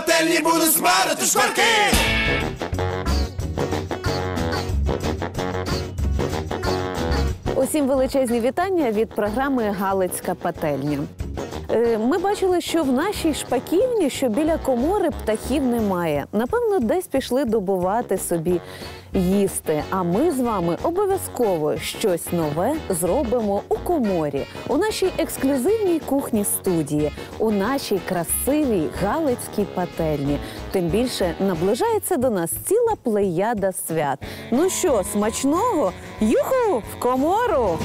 пательні будуть смарити шкварки. Усім величезні вітання від програми Галицька пательня. Е, Ми бачили, що в нашій шпаківні, що біля комори птахів немає. Напевно, десь пішли добувати собі їсти. А ми з вами обов'язково щось нове зробимо у коморі, у нашій ексклюзивній кухні студії, у нашій красивій галицькій пательні. Тим більше наближається до нас ціла плеяда свят. Ну що, смачного? Юху! В комору!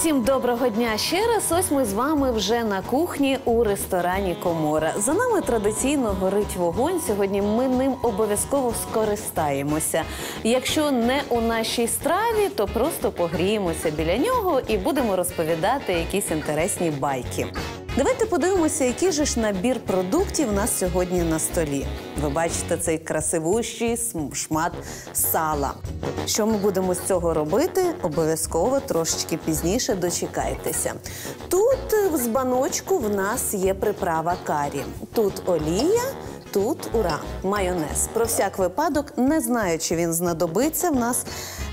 Усім доброго дня ще раз. Ось ми з вами вже на кухні у ресторані Комора. За нами традиційно горить вогонь. Сьогодні ми ним обов'язково скористаємося. Якщо не у нашій страві, то просто погріємося біля нього і будемо розповідати якісь інтересні байки. Давайте подивимося, який же ж набір продуктів у нас сьогодні на столі. Ви бачите цей красивущий шмат сала. Що ми будемо з цього робити? Обов'язково трошечки пізніше дочекайтеся. Тут е, в збаночку в нас є приправа карі. Тут олія. Тут ура, майонез. Про всяк випадок, не знаю, чи він знадобиться в нас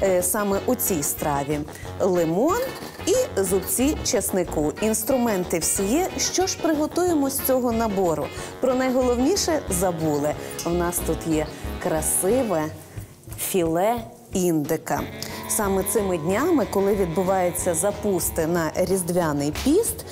е, саме у цій страві. Лимон і зубці чеснику. Інструменти всі є. Що ж приготуємо з цього набору? Про найголовніше забули. У нас тут є красиве філе індика. Саме цими днями, коли відбуваються запусти на різдвяний піст,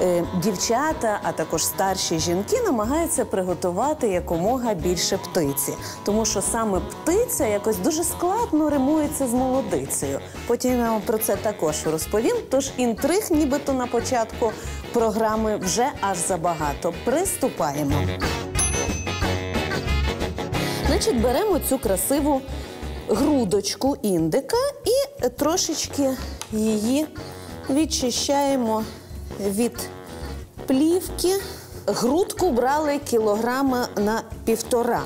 е, дівчата, а також старші жінки намагаються приготувати якомога більше птиці, тому що саме птиця якось дуже складно римується з молодицею. Потім я вам про це також розповім. Тож інтриг, нібито на початку програми, вже аж забагато. Приступаємо. Значить, беремо цю красиву грудочку індика і трошечки її відчищаємо від плівки. Грудку брали кілограма на півтора.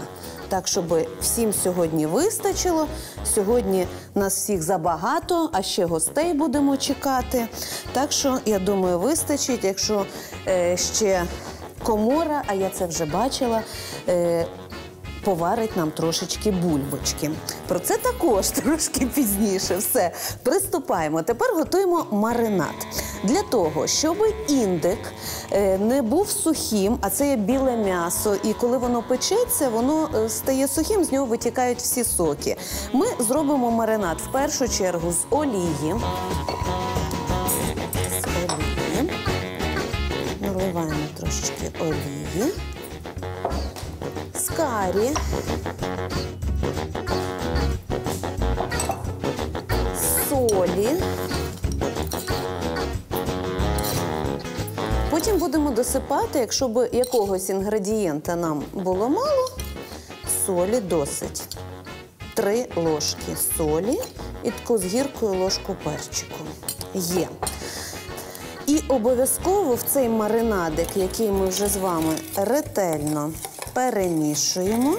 Так, щоб всім сьогодні вистачило. Сьогодні нас всіх забагато, а ще гостей будемо чекати. Так що, я думаю, вистачить, якщо е, ще комора, а я це вже бачила. Е, поварить нам трошечки бульбочки. Про це також трошки пізніше. Все, приступаємо. Тепер готуємо маринад. Для того, щоб індик е, не був сухим, а це є біле м'ясо, і коли воно печеться, воно е, стає сухим, з нього витікають всі соки. Ми зробимо маринад в першу чергу з олії. З олії. Наливаємо трошечки олії карі. Солі. Потім будемо досипати, якщо б якогось інгредієнта нам було мало, солі досить. Три ложки солі і таку з гіркою ложку перчику. Є. І обов'язково в цей маринадик, який ми вже з вами ретельно перемішуємо,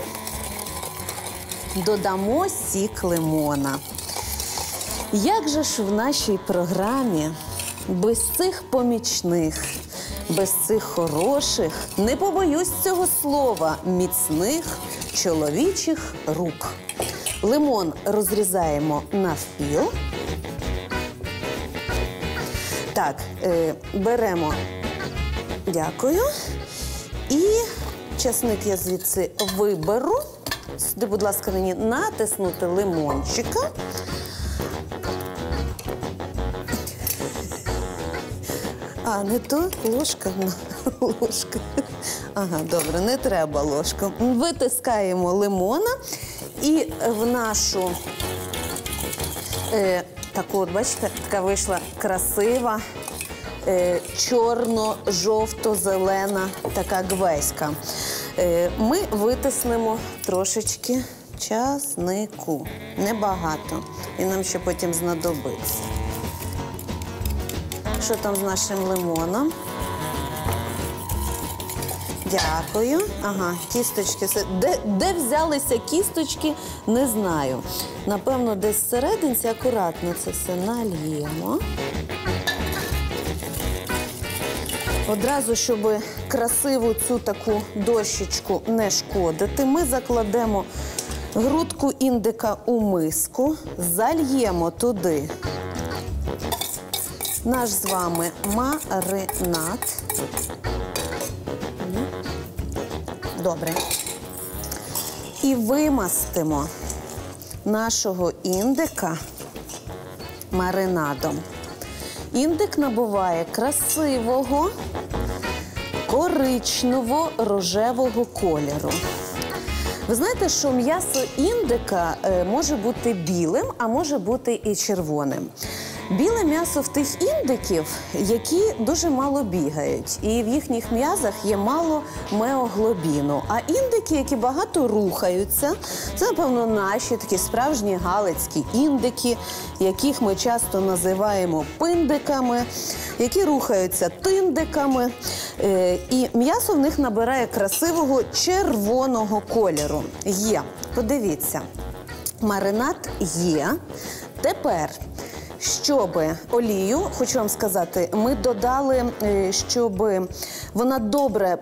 додамо сік лимона. Як же ж в нашій програмі без цих помічних, без цих хороших, не побоюсь цього слова, міцних чоловічих рук. Лимон розрізаємо навпіл. Так, е, беремо, дякую. І часник я звідси виберу. Сюди, будь ласка, мені натиснути лимончика. А, не то ложка. Ложка. Ага, добре, не треба ложку. Витискаємо лимона і в нашу е, таку, от, бачите, така вийшла красива. Е, Чорно-жовто-зелена така гвеська. Е, Ми витиснемо трошечки часнику. Небагато. І нам ще потім знадобиться. Що там з нашим лимоном? Дякую. Ага, кісточки. Де, де взялися кісточки, не знаю. Напевно, десь всерединці акуратно це все нальємо. Одразу, щоб красиву цю таку дощечку не шкодити, ми закладемо грудку індика у миску, зальємо туди наш з вами маринад. Добре. І вимастимо нашого індика маринадом. Індик набуває красивого коричнево-рожевого кольору. Ви знаєте, що м'ясо індика е, може бути білим, а може бути і червоним. Біле м'ясо в тих індиків, які дуже мало бігають, і в їхніх м'язах є мало меоглобіну. А індики, які багато рухаються, це напевно наші такі справжні галицькі індики, яких ми часто називаємо пиндиками, які рухаються тиндиками. Е, І м'ясо в них набирає красивого червоного кольору. Є, подивіться, маринад є. Тепер. Щоб олію, хочу вам сказати, ми додали, е, щоб вона добре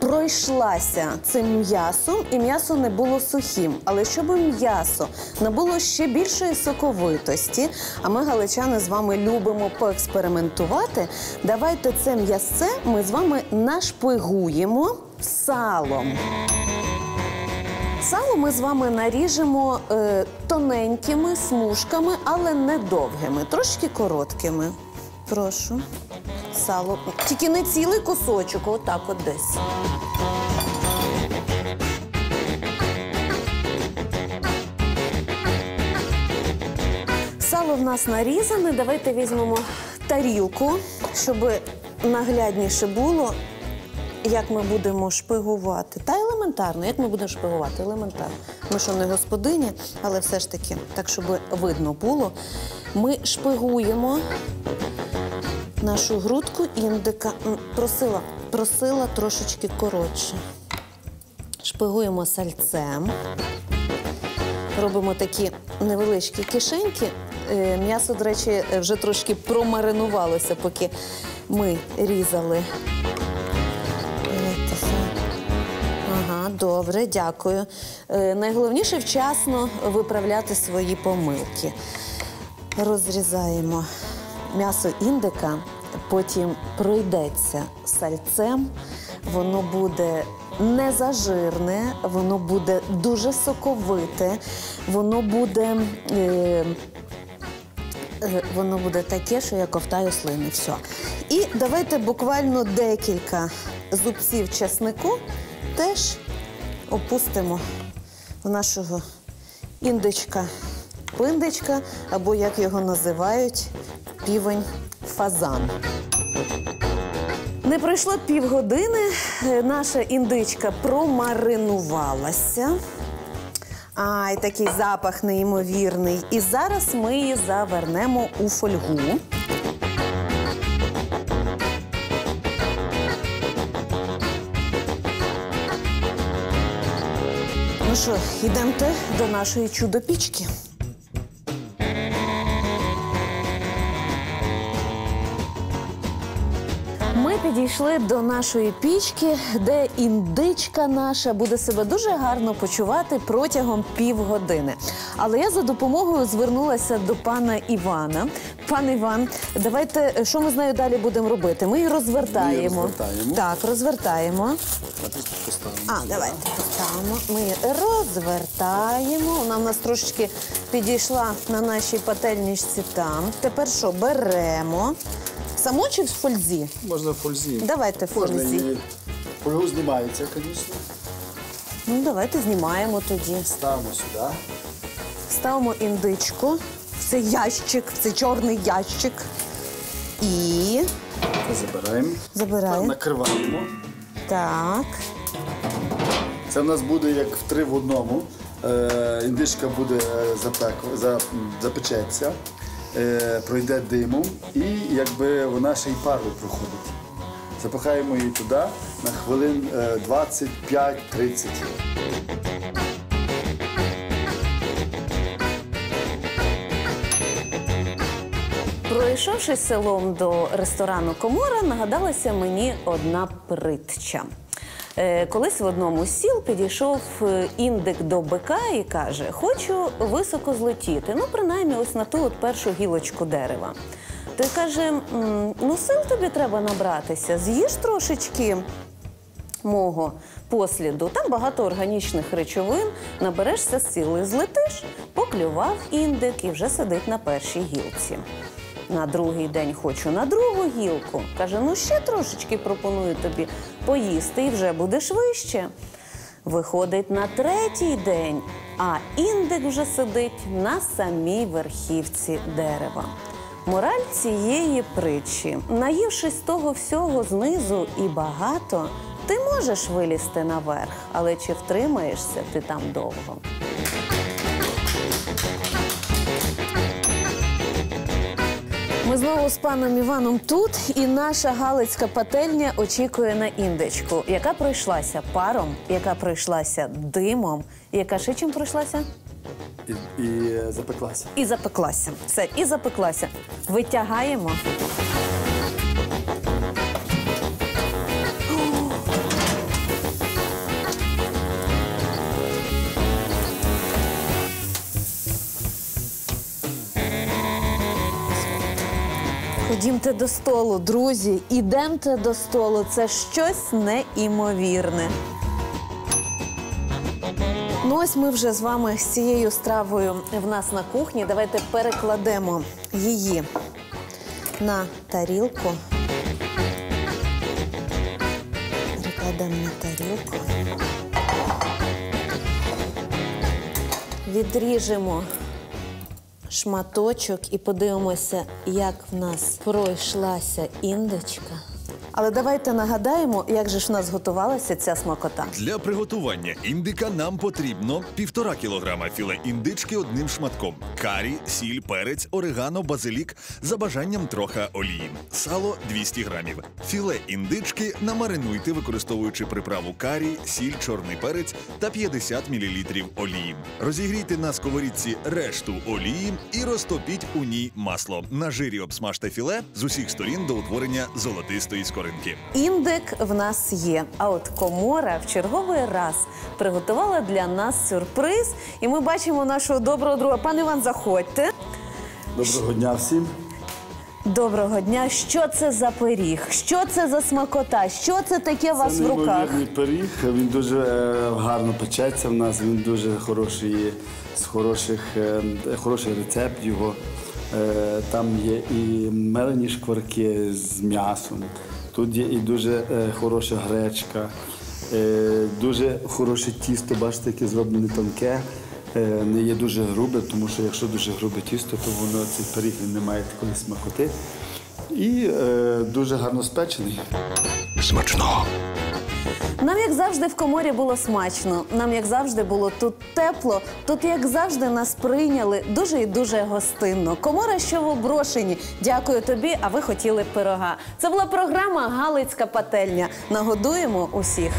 пройшлася цим м'ясом, і м'ясо не було сухим. Але щоб м'ясо набуло ще більшої соковитості, а ми, галичани, з вами любимо поекспериментувати. Давайте це м'ясце ми з вами нашпигуємо салом. Сало ми з вами наріжемо е, тоненькими смужками, але не довгими, трошки короткими. Прошу. Сало. Тільки не цілий кусочок, отак от десь. Сало в нас нарізане. Давайте візьмемо тарілку, щоб наглядніше було, як ми будемо шпигувати. Та елементарно, як ми будемо шпигувати? Елементарно. Ми що не господині, але все ж таки, так, щоб видно було. Ми шпигуємо нашу грудку індика. Просила, просила трошечки коротше. Шпигуємо сальцем. Робимо такі невеличкі кишеньки. Е, М'ясо, до речі, вже трошки промаринувалося, поки ми різали. Добре, дякую. Е, найголовніше вчасно виправляти свої помилки. Розрізаємо м'ясо індика, потім пройдеться сальцем, воно буде не зажирне, воно буде дуже соковите, воно буде. Е, Е, Воно буде таке, що я ковтаю слини. Все. І давайте буквально декілька зубців чеснику теж опустимо в нашого індичка пиндичка, або як його називають, півень фазан. Не пройшло півгодини, е, наша індичка промаринувалася. Ай, такий запах неймовірний. І зараз ми її завернемо у фольгу. Що, йдемте до нашої чудо-пічки. Ми підійшли до нашої пічки, де індичка наша буде себе дуже гарно почувати протягом півгодини. Але я за допомогою звернулася до пана Івана. Пан Іван, давайте що ми з нею далі будемо робити? Ми її розвертаємо. розвертаємо. Так, розвертаємо. А давайте поставимо. Ми її розвертаємо. Вона в нас трошечки підійшла на нашій пательничці там. Тепер що, беремо. Саму чи в фользі? Можна в фользі. Давайте в Можна фользі. її. Фольгу знімається, звісно. Ну, давайте знімаємо тоді. Ставимо сюди. Ставимо індичку в цей ящик, в цей чорний ящик. І Це забираємо. Забираємо. Накриваємо. так. Це в нас буде як в три в одному. Е, індичка буде е, запек, за, запечеться, е, пройде димом і якби вона ще й парою проходить. Запихаємо її туди на хвилин е, 25-30. Пройшовшись селом до ресторану Комора, нагадалася мені одна притча. Е, Колись в одному з сіл підійшов е, індик до бика і каже: Хочу високо злетіти. Ну, принаймні, ось на ту от першу гілочку дерева. Той каже: ну, сил тобі треба набратися, з'їж трошечки мого посліду. Там багато органічних речовин, наберешся сили, злетиш, поклював індик і вже сидить на першій гілці. На другий день хочу на другу гілку. Каже: ну ще трошечки пропоную тобі поїсти і вже будеш вище. Виходить на третій день, а індик вже сидить на самій верхівці дерева. Мораль цієї притчі, наївшись того всього знизу і багато, ти можеш вилізти наверх, але чи втримаєшся ти там довго? Ми знову з паном Іваном тут, і наша галицька пательня очікує на індичку, яка пройшлася паром, яка пройшлася димом, яка ще чим пройшлася? І, і запеклася. І запеклася. Все, і запеклася. Витягаємо. Ходімте до столу, друзі, ідемте до столу. Це щось неймовірне. Ну ось ми вже з вами з цією стравою в нас на кухні. Давайте перекладемо її на тарілку. Перекладемо на тарілку. Відріжемо шматочок і подивимося, як в нас пройшлася індичка. Але давайте нагадаємо, як же ж в нас готувалася ця смакота. Для приготування індика нам потрібно півтора кілограма філе індички одним шматком, карі, сіль, перець, орегано, базилік, за бажанням троха олії, сало 200 грамів. Філе індички намаринуйте, використовуючи приправу карі, сіль, чорний перець та 50 мл олії. Розігрійте на сковорідці решту олії і розтопіть у ній масло. На жирі обсмажте філе з усіх сторін до утворення золотистої скоринки. Індик в нас є. А от комора в черговий раз приготувала для нас сюрприз. І ми бачимо нашого доброго друга. Пане Іван, заходьте. Доброго дня всім. Доброго дня. Що це за пиріг? Що це за смакота? Що це таке у вас Це в руках? неймовірний пиріг. Він дуже е, гарно печеться в нас. Він дуже хороший, з хороших, е, хороший рецепт його. Е, Там є і мелені шкварки з м'ясом. Тут є і дуже е, хороша гречка, е, дуже хороше тісто, бачите, яке зроблене тонке. Е, Не є дуже грубе, тому що якщо дуже грубе тісто, то воно цей пиріг не має такої смакоти. І е, дуже гарно спечений. Смачного! Нам, як завжди, в коморі було смачно. Нам, як завжди, було тут тепло. Тут, як завжди, нас прийняли дуже і дуже гостинно. Комора, що в оброшенні. Дякую тобі, а ви хотіли пирога. Це була програма Галицька пательня. Нагодуємо усіх.